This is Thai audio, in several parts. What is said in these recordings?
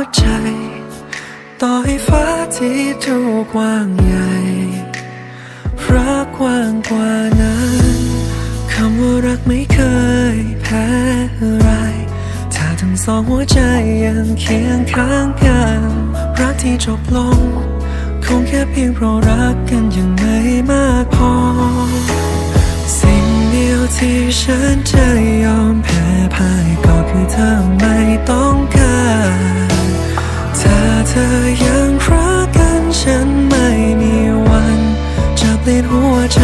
หัวใจ ต่อให้ฟ้าที่ดูกว้างใหญ่ รักกว้างกว่านั้นคำว่ารักไม่เคยแพ้อะไรถ้าทั้งสองหัวใจยังเคียงข้างกัน รักที่จบลง คงแค่เพียงเพราะรักกันยังไม่มากพอ สิ่งเดียวที่ฉันจะยอมแพ้พ่ายก็คือเธอไม่ต้องการ ถ้าเธอยังรักกันฉันไม่มีวันจะเปลี่นหัวใจ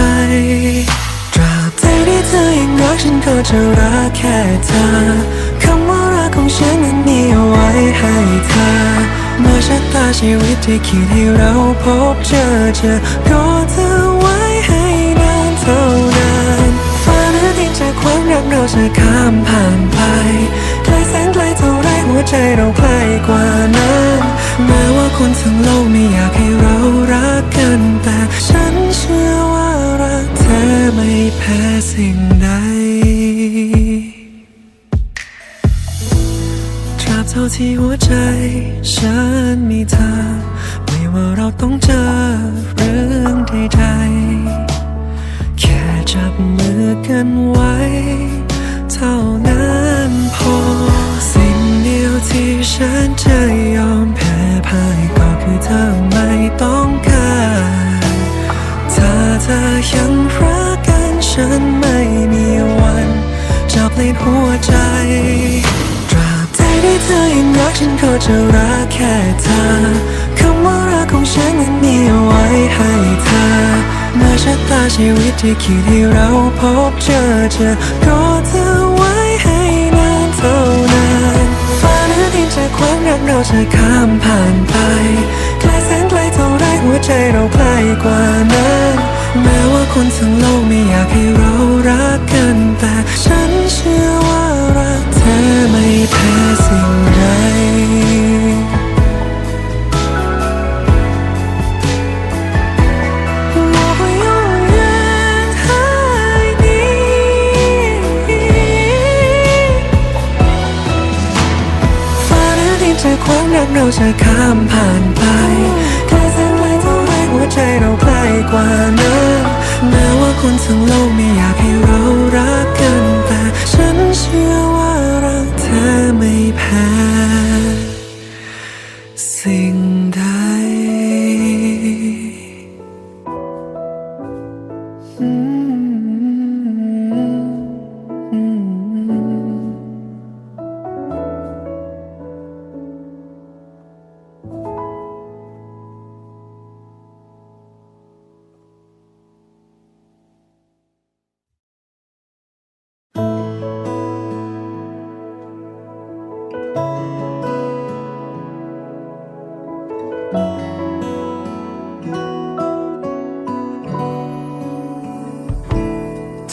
ตราบใดที่เธอยังรักฉันก็จะรักแค่เธอคำว่ารักของฉันนั้นมีเอาไว้ให้เธอเมื่อชะตาชีวิตที่คิดให้เราพบเจอเจอก็เธอไว้ให้นานเท่านานฟ้าหรือดินจาความรักเราจะข้ามผ่านไปไกลแสนไกลเท่าไรหัวใจเรา สิ่งใดตราบเท่าที่หัวใจ ฉันมีเธอ ไม่ว่าเราต้องเจอเรื่องใดๆ แค่จับมือกันไว้ เท่านั้นพอ สิ่งเดียวที่ฉันจะยอมแพ้พ่ายก็คือเธอไม่ต้องการ ถ้าเธอยังรัก ฉันไม่มีวันจะเปลี่ยนหัวใจ ตราบใดที่เธอยังรักฉันก็จะรักแค่เธอคำว่ารักของฉันนั้นมีเอาไว้ให้เธอเมื่อชะตาชีวิตที่คิดให้เราพบเจอจะรอเธอไว้ให้นานเท่านานฟ้าหรือดินจากความรักเราจะข้ามผ่านไปไกลแสนไกล หัวใจเราใกล้กว่านั้นแม้ว่าคนทั้งโลกไม่อยากให้เรารักกัน แต่ฉันเชื่อว่ารักเธอไม่แพ้สิ่งใดความรักเราจะข้ามผ่านไป วใจเราใกล้กว่านั้นแม้ว่าคนทั้งโลกไม่อยากให้เรารัก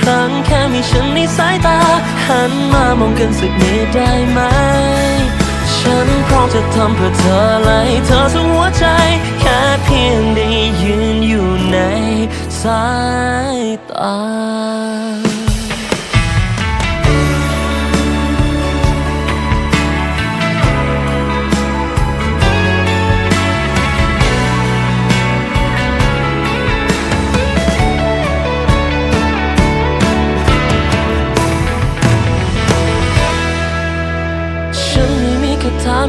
ครั้งแค่มีฉันในสายตา หันมามองกันสักนิดได้ไหม ฉันพร้อมจะทำเพื่อเธอและเธอทั้งหัวใจ แค่เพียงได้ยืนอยู่ในสายตา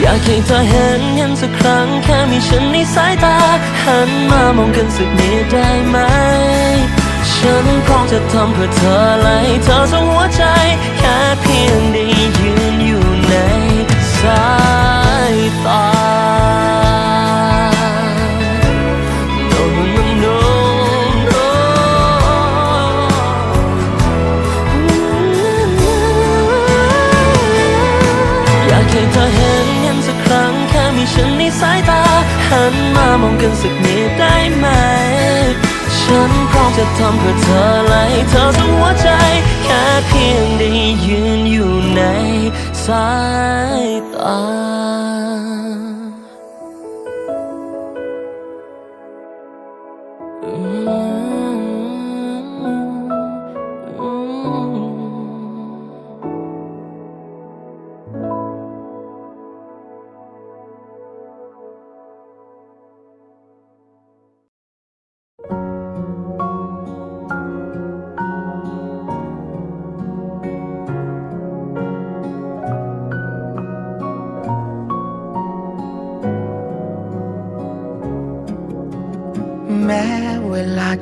อยากให้เธอเห็นเห็นสักครั้ง แค่มีฉันในสายตา หันมามองกันสักนิดได้ไหม ฉันพร้อมจะทำเพื่อเธอและให้เธอทั้งหัวใจ แค่เพียงได้ยืนอยู่ในสายตา นมามองกันสักนิดได้ไหม ฉันพร้อมจะทำเพื่อเธอเละให้เธอทั้งหัวใจ แค่เพียงได้ยืนอยู่ในสายตา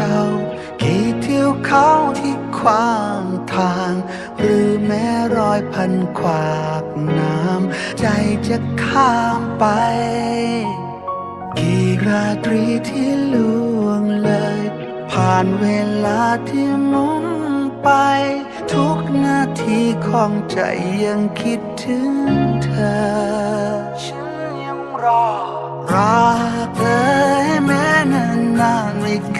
เรา กี่เที่ยวเขาที่ขวางทาง หรือแม้รอยพันขวากน้ำ ใจจะข้ามไป กี่ราตรีที่ล่วงเลย ผ่านเวลาที่มุนไป ทุกนาทีของใจยังคิดถึงเธอ ฉันยังรอรักเอ่ยแม้นานนานไม่เค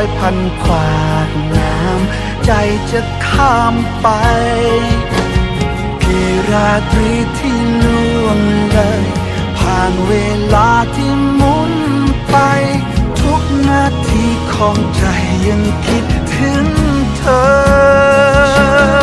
อยพันขวากน้ำใจจะข้ามไปพี่ราตรีที่ล่วงเลย ผ่านเวลาที่หมุนไป ทุกนาทีของใจยังคิดถึงเธอ